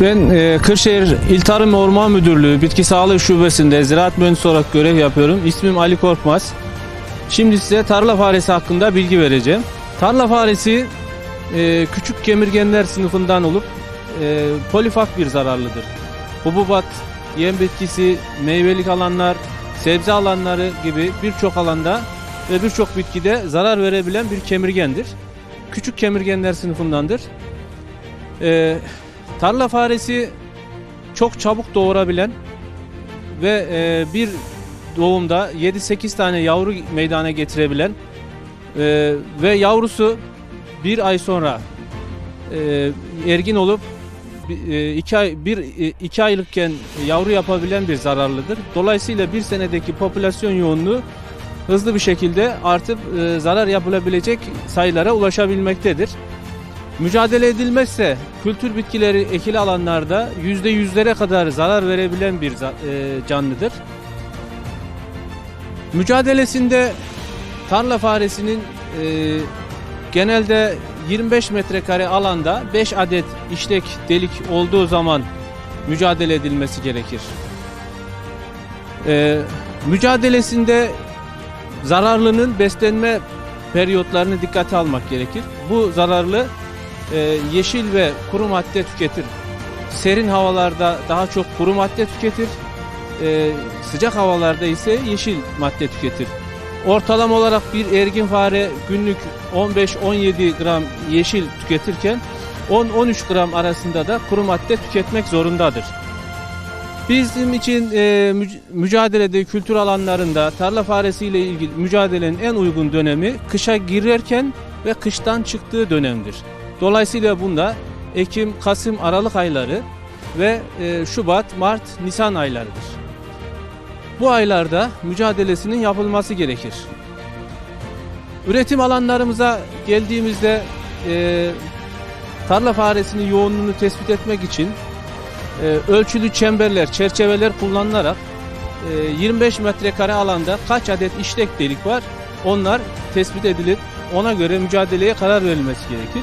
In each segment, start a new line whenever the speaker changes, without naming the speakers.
Ben e, Kırşehir İl Tarım Orman Müdürlüğü Bitki Sağlığı Şubesi'nde ziraat mühendisi olarak görev yapıyorum. İsmim Ali Korkmaz. Şimdi size tarla faresi hakkında bilgi vereceğim. Tarla faresi e, küçük kemirgenler sınıfından olup e, polifak bir zararlıdır. Hububat, yem bitkisi, meyvelik alanlar, sebze alanları gibi birçok alanda ve birçok bitkide zarar verebilen bir kemirgendir. Küçük kemirgenler sınıfındandır. E, tarla faresi çok çabuk doğurabilen ve e, bir doğumda 7-8 tane yavru meydana getirebilen e, ve yavrusu bir ay sonra e, ergin olup e, iki ay bir iki aylıkken yavru yapabilen bir zararlıdır. Dolayısıyla bir senedeki popülasyon yoğunluğu hızlı bir şekilde artıp zarar yapılabilecek sayılara ulaşabilmektedir. Mücadele edilmezse kültür bitkileri ekili alanlarda yüzde yüzlere kadar zarar verebilen bir e, canlıdır. Mücadelesinde tarla faresinin e, genelde 25 metrekare alanda 5 adet işlek delik olduğu zaman mücadele edilmesi gerekir. E, mücadelesinde zararlının beslenme periyotlarını dikkate almak gerekir. Bu zararlı e, yeşil ve kuru madde tüketir. Serin havalarda daha çok kuru madde tüketir. E, sıcak havalarda ise yeşil madde tüketir. Ortalama olarak bir ergin fare günlük 15-17 gram yeşil tüketirken 10-13 gram arasında da kuru madde tüketmek zorundadır. Bizim için e, müc- mücadelede kültür alanlarında tarla faresiyle ilgili mücadelenin en uygun dönemi kışa girerken ve kıştan çıktığı dönemdir. Dolayısıyla bunda Ekim, Kasım, Aralık ayları ve e, Şubat, Mart, Nisan aylarıdır. Bu aylarda mücadelesinin yapılması gerekir. Üretim alanlarımıza geldiğimizde e, tarla faresinin yoğunluğunu tespit etmek için e, ölçülü çemberler, çerçeveler kullanılarak e, 25 metrekare alanda kaç adet işlek delik var onlar tespit edilip ona göre mücadeleye karar verilmesi gerekir.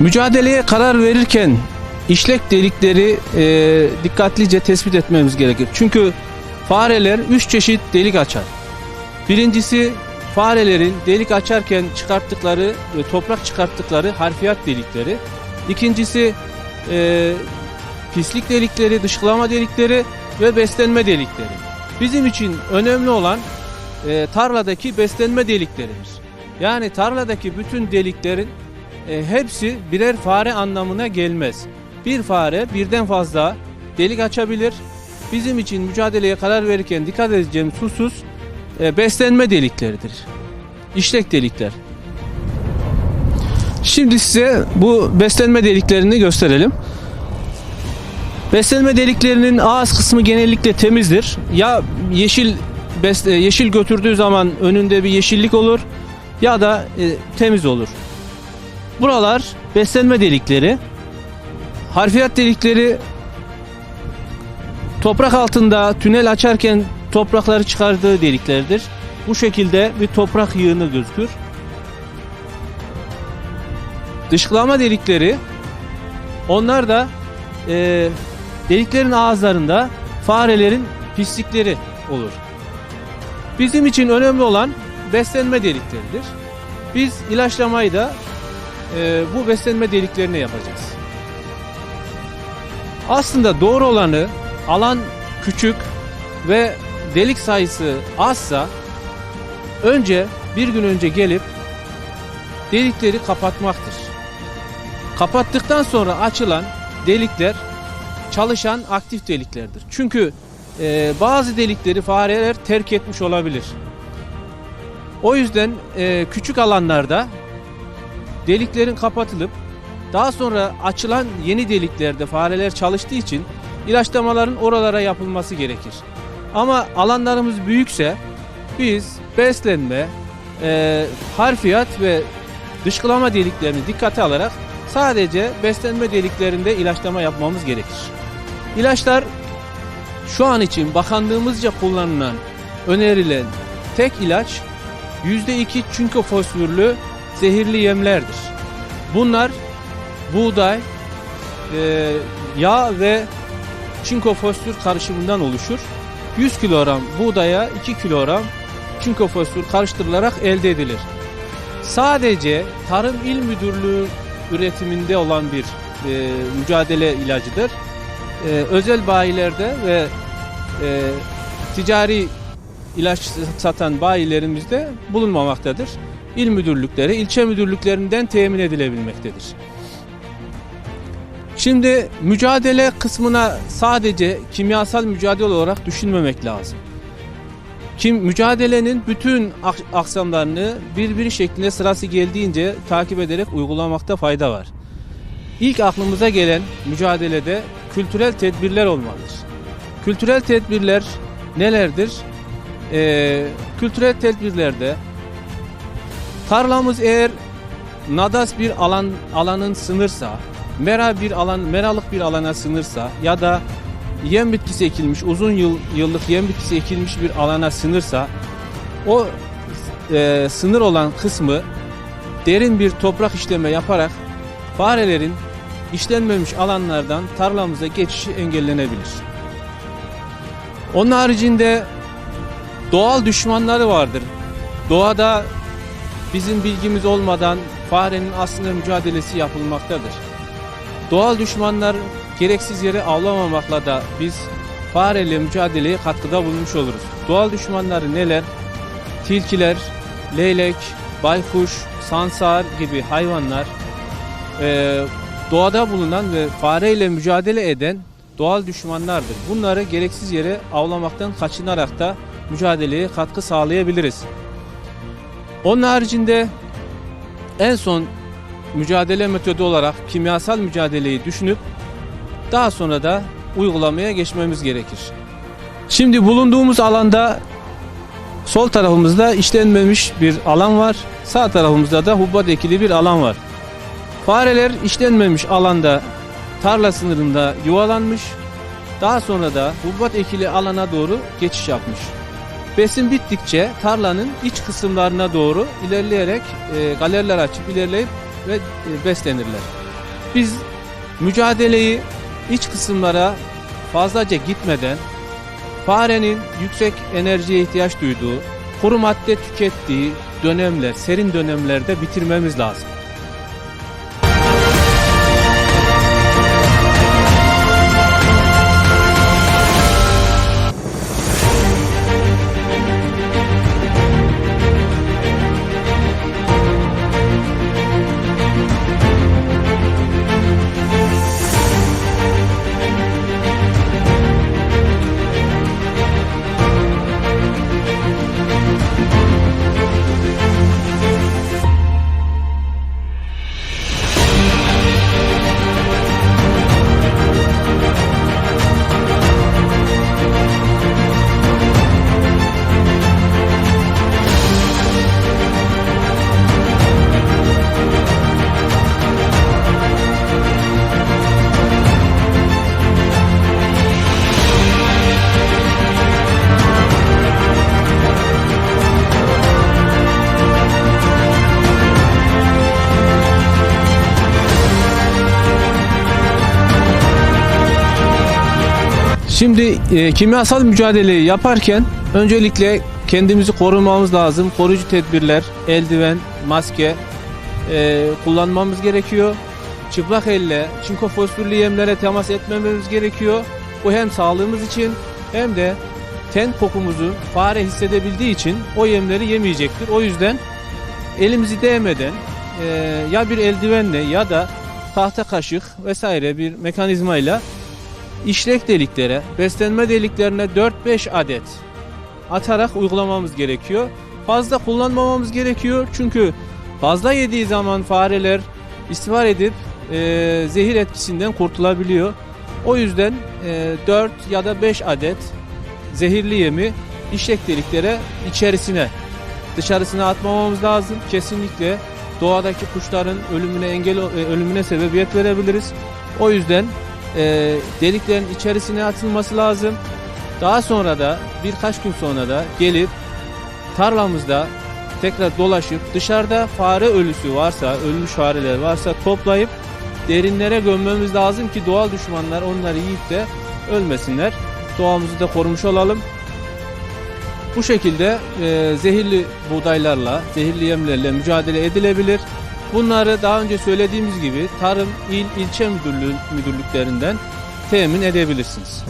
Mücadeleye karar verirken işlek delikleri e, dikkatlice tespit etmemiz gerekir. Çünkü fareler 3 çeşit delik açar. Birincisi farelerin delik açarken çıkarttıkları, e, toprak çıkarttıkları harfiyat delikleri. İkincisi e, pislik delikleri, dışkılama delikleri ve beslenme delikleri. Bizim için önemli olan e, tarladaki beslenme delikleridir. Yani tarladaki bütün deliklerin e, hepsi birer fare anlamına gelmez. Bir fare birden fazla delik açabilir. Bizim için mücadeleye karar verirken dikkat edeceğimiz husus e, beslenme delikleridir. İşlek delikler. Şimdi size bu beslenme deliklerini gösterelim. Beslenme deliklerinin ağız kısmı genellikle temizdir. Ya yeşil e, yeşil götürdüğü zaman önünde bir yeşillik olur ya da e, temiz olur. Buralar beslenme delikleri. Harfiyat delikleri toprak altında tünel açarken toprakları çıkardığı deliklerdir. Bu şekilde bir toprak yığını gözükür. Dışkılama delikleri onlar da e, deliklerin ağızlarında farelerin pislikleri olur. Bizim için önemli olan beslenme delikleridir. Biz ilaçlamayı da e, bu beslenme deliklerine yapacağız. Aslında doğru olanı alan küçük ve delik sayısı azsa önce bir gün önce gelip delikleri kapatmaktır. Kapattıktan sonra açılan delikler çalışan aktif deliklerdir. Çünkü e, bazı delikleri fareler terk etmiş olabilir. O yüzden e, küçük alanlarda deliklerin kapatılıp daha sonra açılan yeni deliklerde fareler çalıştığı için ilaçlamaların oralara yapılması gerekir. Ama alanlarımız büyükse biz beslenme, e, harfiyat ve dışkılama deliklerini dikkate alarak sadece beslenme deliklerinde ilaçlama yapmamız gerekir. İlaçlar şu an için bakanlığımızca kullanılan, önerilen tek ilaç %2 çinko fosforlu zehirli yemlerdir. Bunlar buğday, e, yağ ve çinko fosfor karışımından oluşur. 100 kilogram buğdaya 2 kilogram çinko fosfor karıştırılarak elde edilir. Sadece Tarım İl Müdürlüğü üretiminde olan bir e, mücadele ilacıdır. E, özel bayilerde ve e, ticari ilaç satan bayilerimizde bulunmamaktadır. İl müdürlükleri, ilçe müdürlüklerinden temin edilebilmektedir. Şimdi mücadele kısmına sadece kimyasal mücadele olarak düşünmemek lazım. Kim mücadelenin bütün ak- aksamlarını birbiri şeklinde sırası geldiğince takip ederek uygulamakta fayda var. İlk aklımıza gelen mücadelede kültürel tedbirler olmalıdır. Kültürel tedbirler nelerdir? Ee, kültürel tedbirlerde tarlamız eğer nadas bir alan alanın sınırsa, mera bir alan meralık bir alana sınırsa ya da yem bitkisi ekilmiş uzun yıl yıllık yem bitkisi ekilmiş bir alana sınırsa o e, sınır olan kısmı derin bir toprak işleme yaparak farelerin işlenmemiş alanlardan tarlamıza geçişi engellenebilir. Onun haricinde doğal düşmanları vardır. Doğada bizim bilgimiz olmadan farenin aslında mücadelesi yapılmaktadır. Doğal düşmanlar gereksiz yere avlamamakla da biz fareyle mücadeleye katkıda bulunmuş oluruz. Doğal düşmanları neler? Tilkiler, leylek, baykuş, sansar gibi hayvanlar eee, doğada bulunan ve fareyle mücadele eden doğal düşmanlardır. Bunları gereksiz yere avlamaktan kaçınarak da mücadeleye katkı sağlayabiliriz. Onun haricinde en son mücadele metodu olarak kimyasal mücadeleyi düşünüp daha sonra da uygulamaya geçmemiz gerekir. Şimdi bulunduğumuz alanda sol tarafımızda işlenmemiş bir alan var. Sağ tarafımızda da hubbat ekili bir alan var. Fareler işlenmemiş alanda tarla sınırında yuvalanmış. Daha sonra da hubbat ekili alana doğru geçiş yapmış. Besin bittikçe tarlanın iç kısımlarına doğru ilerleyerek e, galeriler açıp ilerleyip ve e, beslenirler. Biz mücadeleyi iç kısımlara fazlaca gitmeden farenin yüksek enerjiye ihtiyaç duyduğu, kuru madde tükettiği dönemler, serin dönemlerde bitirmemiz lazım. Şimdi e, kimyasal mücadeleyi yaparken öncelikle kendimizi korumamız lazım. Koruyucu tedbirler, eldiven, maske e, kullanmamız gerekiyor. Çıplak elle çinko fosforlu yemlere temas etmememiz gerekiyor. Bu hem sağlığımız için hem de ten kokumuzu fare hissedebildiği için o yemleri yemeyecektir. O yüzden elimizi değmeden e, ya bir eldivenle ya da tahta kaşık vesaire bir mekanizmayla işlek deliklere, beslenme deliklerine 4-5 adet atarak uygulamamız gerekiyor. Fazla kullanmamamız gerekiyor çünkü fazla yediği zaman fareler istifar edip e, zehir etkisinden kurtulabiliyor. O yüzden e, 4 ya da 5 adet zehirli yemi işlek deliklere içerisine dışarısına atmamamız lazım. Kesinlikle doğadaki kuşların ölümüne engel e, ölümüne sebebiyet verebiliriz. O yüzden e, deliklerin içerisine atılması lazım. Daha sonra da birkaç gün sonra da gelip tarlamızda tekrar dolaşıp dışarıda fare ölüsü varsa, ölmüş fareler varsa toplayıp derinlere gömmemiz lazım ki doğal düşmanlar onları yiyip de ölmesinler. Doğamızı da korumuş olalım. Bu şekilde e, zehirli buğdaylarla, zehirli yemlerle mücadele edilebilir. Bunları daha önce söylediğimiz gibi tarım, il, ilçe müdürlüğü müdürlüklerinden temin edebilirsiniz.